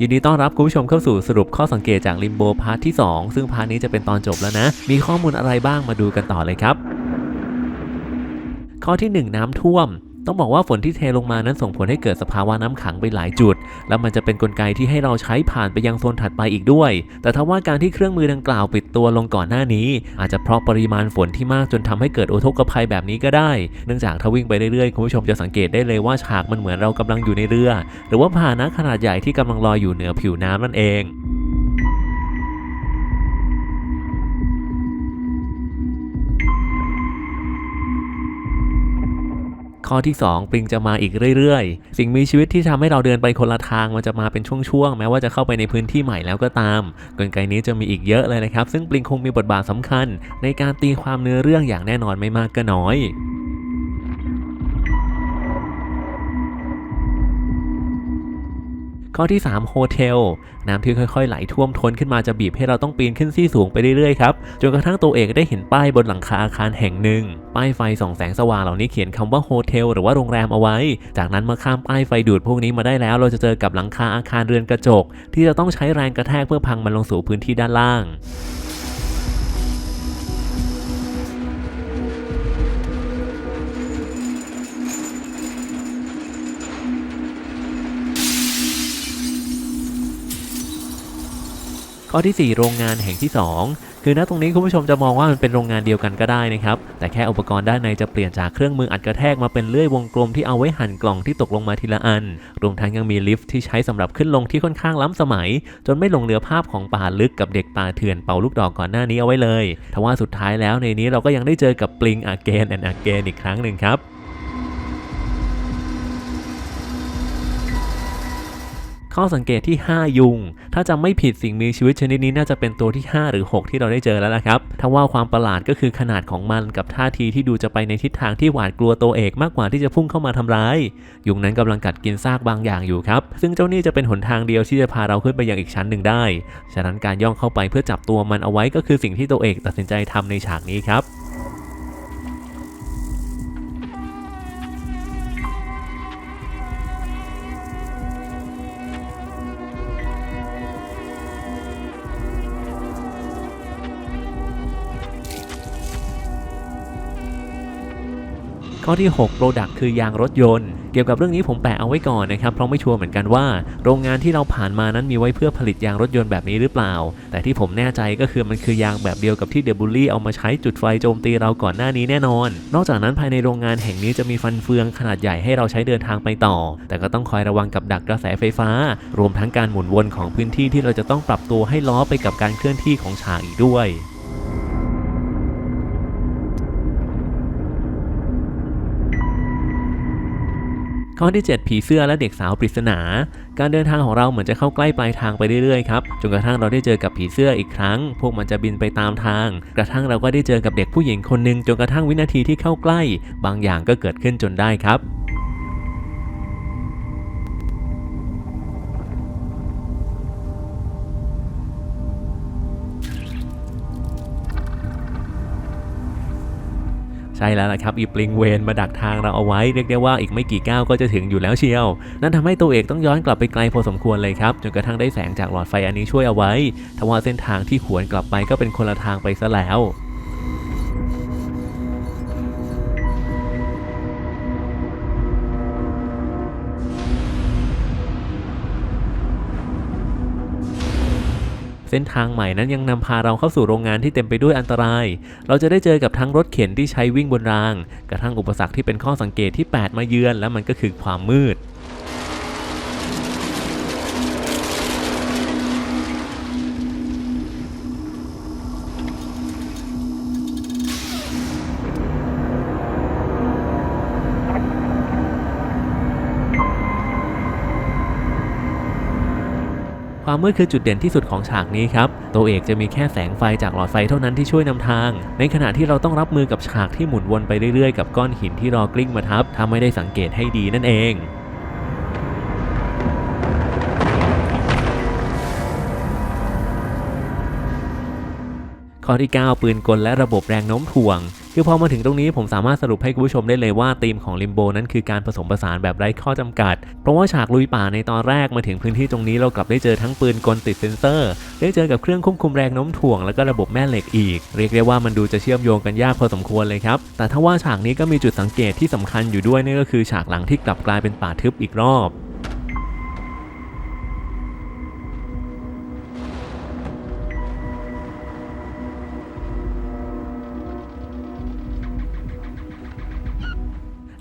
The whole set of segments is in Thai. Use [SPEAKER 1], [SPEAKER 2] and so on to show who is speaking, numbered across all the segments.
[SPEAKER 1] ยินดีต้อนรับคุณผู้ชมเข้าสู่สรุปข้อสังเกตจากลิมโบพาร์ทที่ 2 ซึ่งพาร์ทนี้จะเป็นตอนจบแล้วนะ มีข้อมูลอะไรบ้างมาดูกันต่อเลยครับ ข้อที่ 1 น้ำท่วม ต้องบอกว่าฝนที่เทลงมานั้นส่งผลให้เกิดสภาวะน้ำขังไปหลายจุด แล้วมันจะเป็นนกลไกที่ให้เราใช้ผ่านไปยังโซนถัดไปอีกด้วย แต่ถ้าว่าการที่เครื่องมือดังกล่าวปิดตัวลงก่อนหน้านี้ อาจจะเพราะปริมาณฝนที่มากจนทำให้เกิดอุทกภัยแบบนี้ก็ได้ เนื่องจากถ้าวิ่งไปเรื่อยๆ คุณผู้ชมจะสังเกตได้เลยว่าฉากมันเหมือนเรากำลังอยู่ในเรือ หรือว่าพาหนะขนาดใหญ่ที่กำลังลอยอยู่เหนือผิวน้ำนั่นเอง ข้อที่ 2 ปลิงจะมาอีกเรื่อยๆ สิ่งมีชีวิตที่ทำให้เราเดินไปคนละทางมันจะมาเป็นช่วงๆ แม้ว่าจะเข้าไปในพื้นที่ใหม่แล้วก็ตาม กลไกนี้จะมีอีกเยอะเลยนะครับ ซึ่งปลิงคงมีบทบาทสำคัญ ในการตีความเนื้อเรื่องอย่างแน่นอนไม่มากก็น้อย ข้อที่3โฮเทลน้ำที่ค่อยๆไหลท่วมท้นขึ้นมาจะบีบให้เราต้องปีนขึ้นที่สูงไปเรื่อยๆครับจนกระทั่งตัวเอกได้เห็นป้ายบนหลังคาอาคารแห่งหนึ่ง ป้ายไฟส่องแสงสว่างเหล่านี้เขียนคำว่าโฮเทลหรือว่าโรงแรมเอาไว้ จากนั้นเมื่อข้ามป้ายไฟดูดพวกนี้มาได้แล้ว เราจะเจอกับหลังคาอาคารเรือนกระจก ที่จะต้องใช้แรงกระแทกเพื่อพังมันลงสู่พื้นที่ด้านล่าง ข้อที่ 4 โรงงานแห่งที่ 2 คือณตรงนี้คุณผู้ชมจะมองว่ามันเป็นโรงงานเดียวกันก็ได้นะครับ แต่แค่อุปกรณ์ด้านในจะเปลี่ยนจากเครื่องมืออัดกระแทกมาเป็นเลื่อยวงกลมที่เอาไว้หั่นกล่องที่ตกลงมาทีละอัน รวมทั้งยังมีลิฟต์ที่ใช้สำหรับขึ้นลงที่ค่อนข้างล้ำสมัย จนไม่หลงเหลือภาพของป่าลึกกับเด็กป่าเถื่อนเป่าลูกดอกก่อนหน้านี้เอาไว้เลยทว่าสุดท้ายแล้วในนี้เราก็ยังได้เจอกับปลิงอาเกนแอนอาเกนอีกครั้งหนึ่งครับ ข้อสังเกตที่ 5 ยุง ถ้าจำไม่ผิดสิ่งมีชีวิตชนิดนี้น่าจะเป็นตัวที่ 5 หรือ 6 ที่เราได้เจอแล้วนะครับถ้าว่าความประหลาดก็คือขนาดของมันกับท่าทีที่ดูจะไปในทิศทางที่หวาดกลัวตัวเอกมากกว่าที่จะพุ่งเข้ามาทำร้าย ยุงนั้นกำลังกัดกินซากบางอย่างอยู่ครับ ซึ่งเจ้านี่จะเป็นหนทางเดียวที่จะพาเราขึ้นไปยังอีกชั้นหนึ่งได้ ฉะนั้นการย่องเข้าไปเพื่อจับตัวมันเอาไว้ก็คือสิ่งที่ตัวเอกตัดสินใจทำในฉากนี้ครับ ข้อที่ 6 Product คือยางรถยนต์ เกี่ยวกับเรื่องนี้ผมแปะเอาไว้ก่อนนะครับ เพราะไม่ชัวร์เหมือนกันว่า โรงงานที่เราผ่านมานั้นมีไว้เพื่อผลิตยางรถยนต์แบบนี้หรือเปล่า แต่ที่ผมแน่ใจก็คือมันคือยางแบบเดียวกับที่เดบุลลี่เอามาใช้จุดไฟโจมตีเราก่อนหน้านี้แน่นอน นอกจากนั้นภายในโรงงานแห่งนี้จะมีฟันเฟืองขนาดใหญ่ให้เราใช้เดินทางไปต่อ แต่ก็ต้องคอยระวังกับดักกระแสไฟฟ้า รวมทั้งการหมุนวนของพื้นที่ที่เราจะต้องปรับตัวให้ล้อไปกับการเคลื่อนที่ของฉากอีกด้วย ข้อที่ 7 ผีเสื้อและเด็กสาวปริศนา การเดินทางของเราเหมือนจะเข้าใกล้ปลายทางไปเรื่อยๆครับจนกระทั่งเราได้เจอกับผีเสื้ออีกครั้ง พวกมันจะบินไปตามทาง กระทั่งเราก็ได้เจอกับเด็กผู้หญิงคนหนึ่งจนกระทั่งวินาทีที่เข้าใกล้ บางอย่างก็เกิดขึ้นจนได้ครับ ใช่แล้วล่ะครับอีปลิงเวนมาดักทางเราเอาไว้เรียกได้ว่าอีกไม่กี่ก้าวก็จะถึงอยู่แล้วเชียว นั่นทำให้ตัวเอกต้องย้อนกลับไปไกลพอสมควรเลยครับจนกระทั่งได้แสงจากหลอดไฟอันนี้ช่วยเอาไว้ทว่าเส้นทางที่ขวนกลับไปก็เป็นคนละทางไปซะแล้ว เส้นทางใหม่นั้นยังนำพาเราเข้าสู่โรงงานที่เต็มไปด้วยอันตราย เราจะได้เจอกับทั้งรถเข็นที่ใช้วิ่งบนราง กระทั่งอุปสรรคที่เป็นข้อสังเกตที่ 8 มาเยือน และมันก็คือความมืด ความมืดคือจุดเด่นที่สุดของฉากนี้ครับ ตัวเอกจะมีแค่แสงไฟจากหลอดไฟเท่านั้นที่ช่วยนำทาง ในขณะที่เราต้องรับมือกับฉากที่หมุนวนไปเรื่อยๆ กับก้อนหินที่รอกลิ้งมาทับถ้าไม่ได้สังเกตให้ดีนั่นเอง ข้อที่ 9 ปืนกลและระบบแรงโน้มถ่วง คือพอมาถึงตรงนี้ผมสามารถสรุปให้คุณผู้ชมได้เลยว่าธีมของลิมโบนั้นคือการผสมผสานแบบไร้ข้อจำกัด เพราะว่าฉากลุยป่าในตอนแรกมาถึงพื้นที่ตรงนี้เรากลับได้เจอทั้งปืนกลติดเซ็นเซอร์ ได้เจอกับเครื่องควบคุมแรงโน้มถ่วง แล้วก็ระบบแม่เหล็กอีก เรียกได้ว่ามันดูจะเชื่อมโยงกันยากพอสมควรเลยครับ แต่ถ้าว่าฉากนี้ก็มีจุดสังเกตที่สำคัญอยู่ด้วยนั่นก็คือฉากหลังที่กลับกลายเป็นป่าทึบอีกรอบ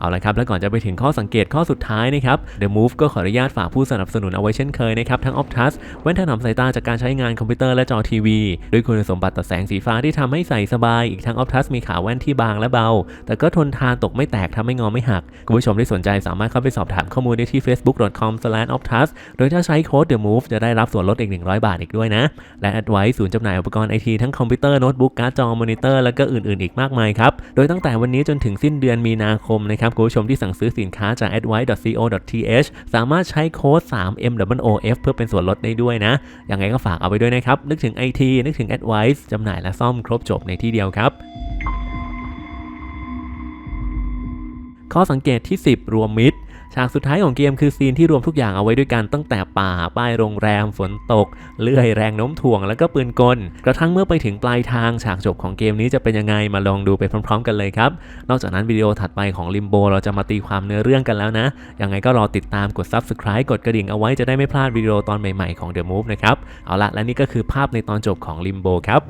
[SPEAKER 1] เอาละครับแล้วก่อนจะไปถึงข้อสังเกตข้อสุดท้ายนะครับ The Move ก็ขออนุญาตฝากผู้สนับสนุนเอาไว้เช่นเคยนะครับ ทั้ง Optus แว่นถนอมสายตาจากการใช้งานคอมพิวเตอร์และจอทีวี ด้วยคุณสมบัติตัดแสงสีฟ้าที่ทำให้ใส่สบาย อีกทั้ง Optus มีขาแว่นที่บางและเบา แต่ก็ทนทานตกไม่แตกทำให้งอไม่หัก คุณผู้ชมที่สนใจสามารถเข้าไปสอบถามข้อมูลได้ที่ facebook.com/optus โดยถ้าใช้โค้ด The Move จะได้รับส่วนลดอีก 100 บาทอีกด้วยนะ และ Advice ศูนย์จำหน่ายอุปกรณ์ไอทีทั้งคอมพิวเตอร์โน้ตบุ๊กการ์ดจอมอนิเตอร์และก็อื่นๆ อีกมากมายครับโดยตั้งแต่วันนี้จนถึงสิ้นเดือนมีนาคมนะครับคุณผู้ชมที่สั่งซื้อสินค้าจาก advice.co.th สามารถใช้โค้ด 3MWOF เพื่อเป็นส่วนลดได้ด้วยนะ ยังไงก็ฝากเอาไปด้วยนะครับ นึกถึง IT นึกถึง Advice จำหน่ายและซ่อมครบจบในที่เดียวครับข้อสังเกตที่ 10 รวมมิตร ฉากสุดท้ายของเกมคือซีนที่รวมทุกอย่างเอาไว้ด้วยกันตั้งแต่ป่า ป้ายโรงแรม ฝนตก เลื่อยแรงโน้มถ่วง แล้วก็ปืนกล กระทั่งเมื่อไปถึงปลายทางฉากจบของเกมนี้จะเป็นยังไงมาลองดูไปพร้อม ๆ กันเลยครับ นอกจากนั้นวิดีโอถัดไปของลิมโบเราจะมาตีความเนื้อเรื่องกันแล้วนะ ยังไงก็รอติดตามกด Subscribe กดกระดิ่งเอาไว้จะได้ไม่พลาดวิดีโอตอนใหม่ๆของ The Move นะครับ เอาละและนี่ก็คือภาพในตอนจบของลิมโบครับ